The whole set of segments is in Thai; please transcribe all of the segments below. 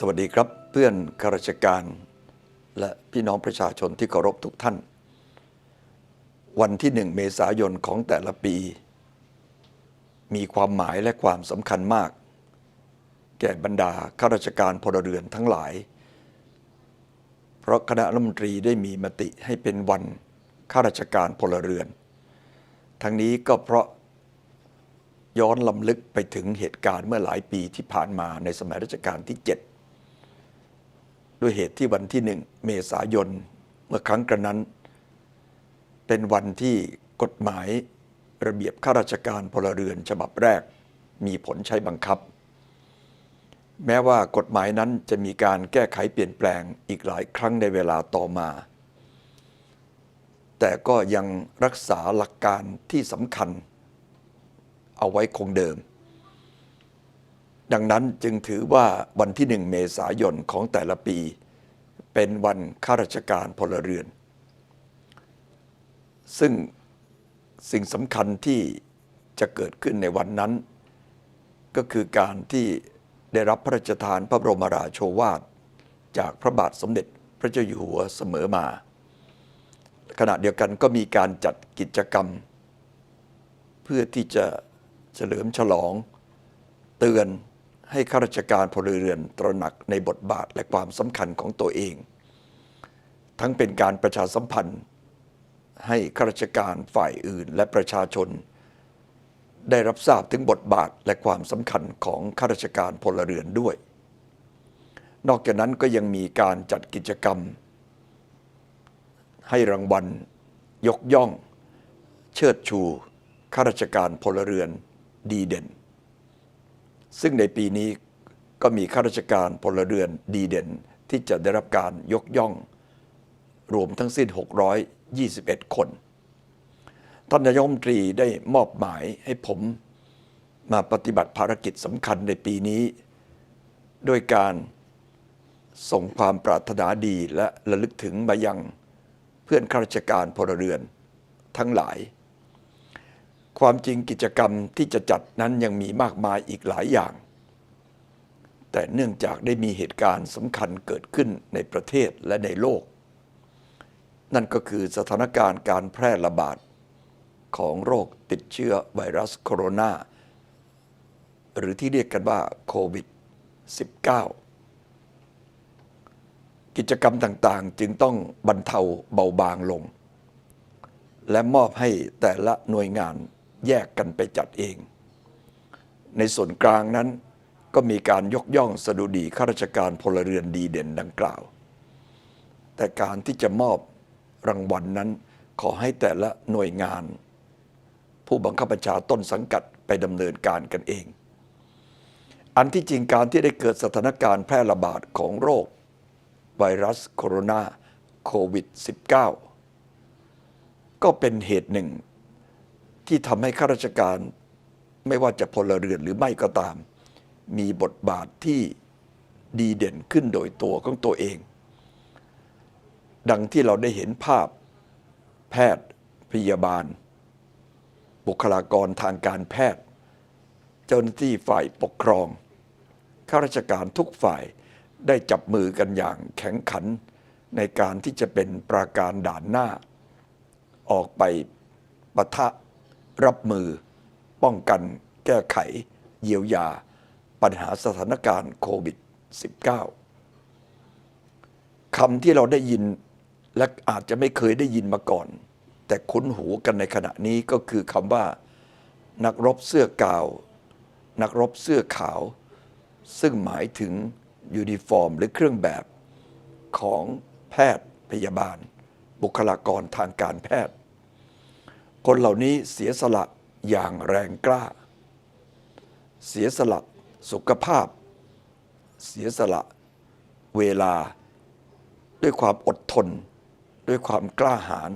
สวัสดีครับเพื่อนข้าราชการ และพี่น้องประชาชนที่เคารพทุกท่าน วันที่หนึ่งเมษายนของแต่ละปี มีความหมายและความสำคัญมาก แก่บรรดาข้าราชการพลเรือนทั้งหลาย เพราะคณะรัฐมนตรีได้มีมติให้เป็นวันข้าราชการพลเรือน ทั้งนี้ก็เพราะย้อนลำลึกไปถึงเหตุการณ์เมื่อหลายปีที่ผ่านมาในสมัยรัชกาลที่ 7 ด้วยเหตุที่วันที่หนึ่งเมษายน เมื่อครั้งกระนั้น เป็นวันที่กฎหมายระเบียบข้าราชการพลเรือนฉบับแรก มีผลใช้บังคับ แม้ว่ากฎหมายนั้นจะมีการแก้ไขเปลี่ยนแปลงอีกหลายครั้งในเวลาต่อมา แต่ก็ยังรักษาหลักการที่สำคัญ เอาไว้คงเดิม ดังนั้นจึงถือว่าวันที่หนึ่งเมษายนของแต่ละปี เป็นวันข้าราชการพลเรือน ซึ่งสิ่งสำคัญที่จะเกิดขึ้นในวันนั้น ก็คือการที่ได้รับพระราชทานพระบรมราโชวาท จากพระบาทสมเด็จพระเจ้าอยู่หัวเสมอมา ขณะเดียวกันก็มีการจัดกิจกรรม เพื่อที่จะเฉลิมฉลองเตือน ให้ข้าราชการพลเรือนตระหนักในบทบาทและความสำคัญของตัวเอง ทั้งเป็นการประชาสัมพันธ์ ให้ข้าราชการฝ่ายอื่นและประชาชน ได้รับทราบถึงบทบาทและความสำคัญของข้าราชการพลเรือนด้วย นอกจากนั้นก็ยังมีการจัดกิจกรรม ให้รางวัล ยกย่อง เชิดชูข้าราชการพลเรือนดีเด่น ซึ่งในปีนี้ก็มีข้าราชการพลเรือนดีเด่นที่จะได้รับการยกย่อง รวมทั้งสิ้น 621 คน ท่านนายมตรีได้มอบหมายให้ผมมาปฏิบัติภารกิจสำคัญในปีนี้ ด้วยการส่งความปรารถนาดีและระลึกถึงมายังเพื่อนข้าราชการพลเรือนทั้งหลาย ความจริงกิจกรรมที่จะจัดนั้นยังมีมากมายอีกหลายอย่าง แต่เนื่องจากได้มีเหตุการณ์สำคัญเกิดขึ้นในประเทศและในโลก นั่นก็คือสถานการณ์การแพร่ระบาดของโรคติดเชื้อไวรัสโคโรนา หรือที่เรียกกันว่าโควิด -19 กิจกรรมต่างๆ จึงต้องบรรเทาเบาบางลง และมอบให้แต่ละหน่วยงาน แยกกันไปจัดเอง ในส่วนกลางนั้นก็มีการยกย่องสดุดีข้าราชการพลเรือนดีเด่นดังกล่าว แต่การที่จะมอบรางวัลนนั้นขอให้แต่ละหน่วยงาน ผู้บังคับบัญชาต้นสังกัดไปดำเนินการกันเอง อันที่จริงการที่ได้เกิดสถานการณ์แพร่ระบาดของโรค ไวรัสโคโรนาโควิด -19 ก็เป็นเหตุหนึ่ง ที่ทำให้ข้าราชการไม่ว่าจะพลเรือนหรือไม่ก็ตาม มีบทบาทที่ดีเด่นขึ้นโดยตัวของตัวเอง ดังที่เราได้เห็นภาพแพทย์พยาบาล บุคลากรทางการแพทย์ เจ้าหน้าที่ฝ่ายปกครองข้าราชการทุกฝ่ายได้จับมือกันอย่างแข็งขันในการที่จะเป็นปราการด่านหน้า ออกไปปะทะ รับมือ ป้องกันแก้ไข เยียวยา ปัญหาสถานการณ์โควิด -19 คำที่เราได้ยินและอาจจะไม่เคยได้ยินมาก่อน แต่คุ้นหูกันในขณะนี้ก็คือคำว่า นักรบเสื้อกาว นักรบเสื้อขาว ซึ่งหมายถึงยูนิฟอร์มหรือเครื่องแบบของแพทย์พยาบาล บุคลากรทางการแพทย์ คนเหล่านี้เสียสละอย่างแรงกล้า เสียสละสุขภาพ เสียสละเวลา ด้วยความอดทน ด้วยความกล้าหาญ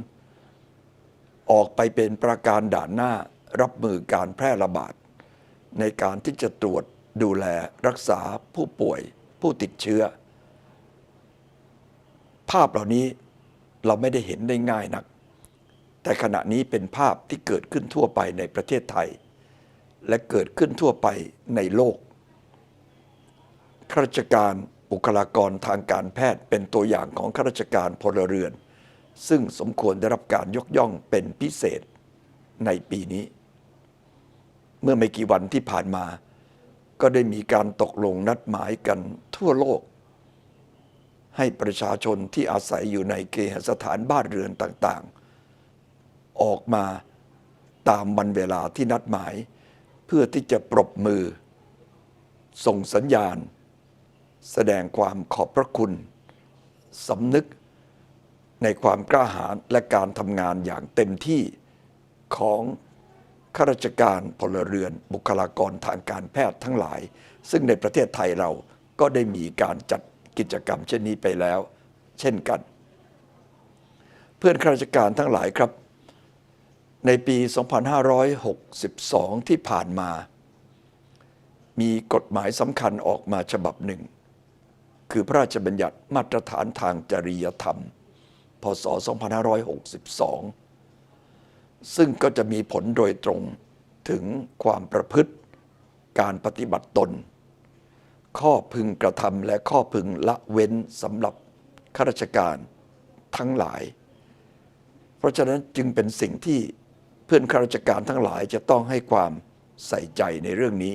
ออกไปเป็นประการด่านหน้ารับมือการแพร่ระบาด ในการที่จะตรวจดูแลรักษาผู้ป่วย ผู้ติดเชื้อ ภาพเหล่านี้เราไม่ได้เห็นได้ง่ายนัก แต่ขณะนี้เป็นภาพที่เกิดขึ้นทั่วไปในประเทศไทย และเกิดขึ้นทั่วไปในโลกข้าราชการบุคลากรทางการแพทย์เป็นตัวอย่างของข้าราชการพลเรือน ซึ่งสมควรได้รับการยกย่องเป็นพิเศษในปีนี้ เมื่อไม่กี่วันที่ผ่านมา ก็ได้มีการตกลงนัดหมายกันทั่วโลก ให้ประชาชนที่อาศัยอยู่ในเคหสถานบ้านเรือนต่างๆ ออกมาตามวันเวลาที่นัดหมาย เพื่อที่จะปรบมือ ส่งสัญญาณ แสดงความขอบพระคุณสำนึกในความกล้าหาญและการทำงานอย่างเต็มที่ของข้าราชการพลเรือนบุคลากรทางการแพทย์ทั้งหลาย ซึ่งในประเทศไทยเราก็ได้มีการจัดกิจกรรมเช่นนี้ไปแล้ว เช่นกัน เพื่อนข้าราชการทั้งหลายครับ ในปี 2562 ที่ผ่านมา มีกฎหมายสำคัญออกมาฉบับหนึ่ง คือพระราชบัญญัติมาตรฐานทางจริยธรรม พศ 2562 ซึ่งก็จะมีผลโดยตรงถึงความประพฤติ การปฏิบัติตน ข้อพึงกระทำและข้อพึงละเว้นสำหรับข้าราชการทั้งหลาย เพราะฉะนั้นจึงเป็นสิ่งที่ พื่อนข้าราชการทั้งหลายจะต้องให้ความใส่ใจในเรื่องนี้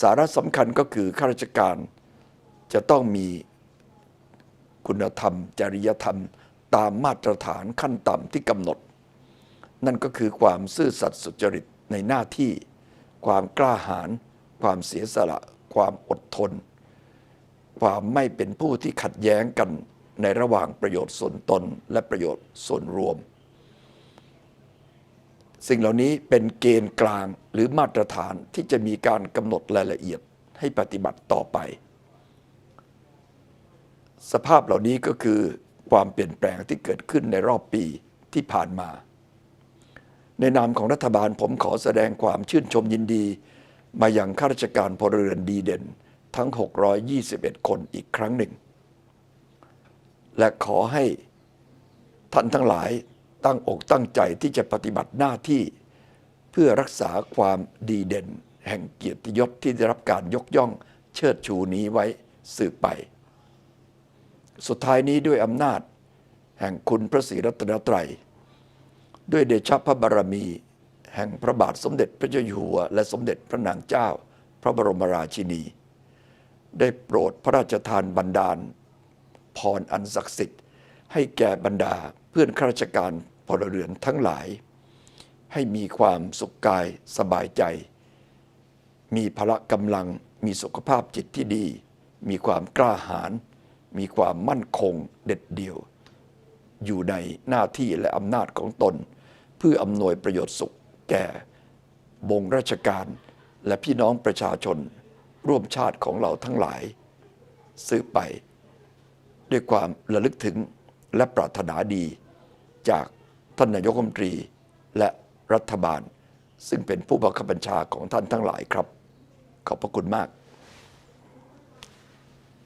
สาระสำคัญก็คือข้าราชการจะต้องมีคุณธรรม จริยธรรม ตามมาตรฐานขั้นต่ำที่กำหนด นั่นก็คือความซื่อสัตย์สุจริตในหน้าที่ ความกล้าหาญความเสียสละ ความอดทน ความไม่เป็นผู้ที่ขัดแย้งกันในระหว่างประโยชน์ส่วนตนและประโยชน์ส่วนรวม สิ่งเหล่านี้เป็นเกณฑ์กลางหรือมาตรฐานที่จะมีการกำหนดรายละเอียดให้ปฏิบัติต่อไป สภาพเหล่านี้ก็คือความเปลี่ยนแปลงที่เกิดขึ้นในรอบปีที่ผ่านมา ในนามของรัฐบาลผมขอแสดงความชื่นชมยินดี มาอย่างข้าราชการพลเรือนดีเด่นทั้ง 621 คนอีกครั้งหนึ่ง และขอให้ท่านทั้งหลาย ตั้งอกตั้งใจที่จะปฏิบัติหน้าที่เพื่อรักษาความดีเด่น แห่งเกียรติยศที่ได้รับการยกย่องเชิดชูนี้ไว้สืบไป สุดท้ายนี้ด้วยอำนาจแห่งคุณพระศรีรัตนตรัย ด้วยเดชะพระบารมี แห่งพระบาทสมเด็จพระเจ้าอยู่หัว และสมเด็จพระนางเจ้า พระบรมราชินี ได้โปรดพระราชทานบันดาล พรอันศักดิ์สิทธิ์ให้แก่บรรดาเพื่อนข้าราชการ พลเรือนทั้งหลาย ให้มีความสุขกายสบายใจ มีพละกำลังมีสุขภาพจิตที่ดี มีความกล้าหาญมีความมั่นคงเด็ดเดี่ยว อยู่ในหน้าที่และอำนาจของตน เพื่ออำนวยประโยชน์สุขแก่บงราชการและพี่น้องประชาชนร่วมชาติของเราทั้งหลายสืบไป ด้วยความระลึกถึงและปรารถนาดีจาก ท่านนายกรัฐมนตรีและรัฐบาล ซึ่งเป็นผู้บังคับบัญชาของท่านทั้งหลายครับ ขอบพระคุณมาก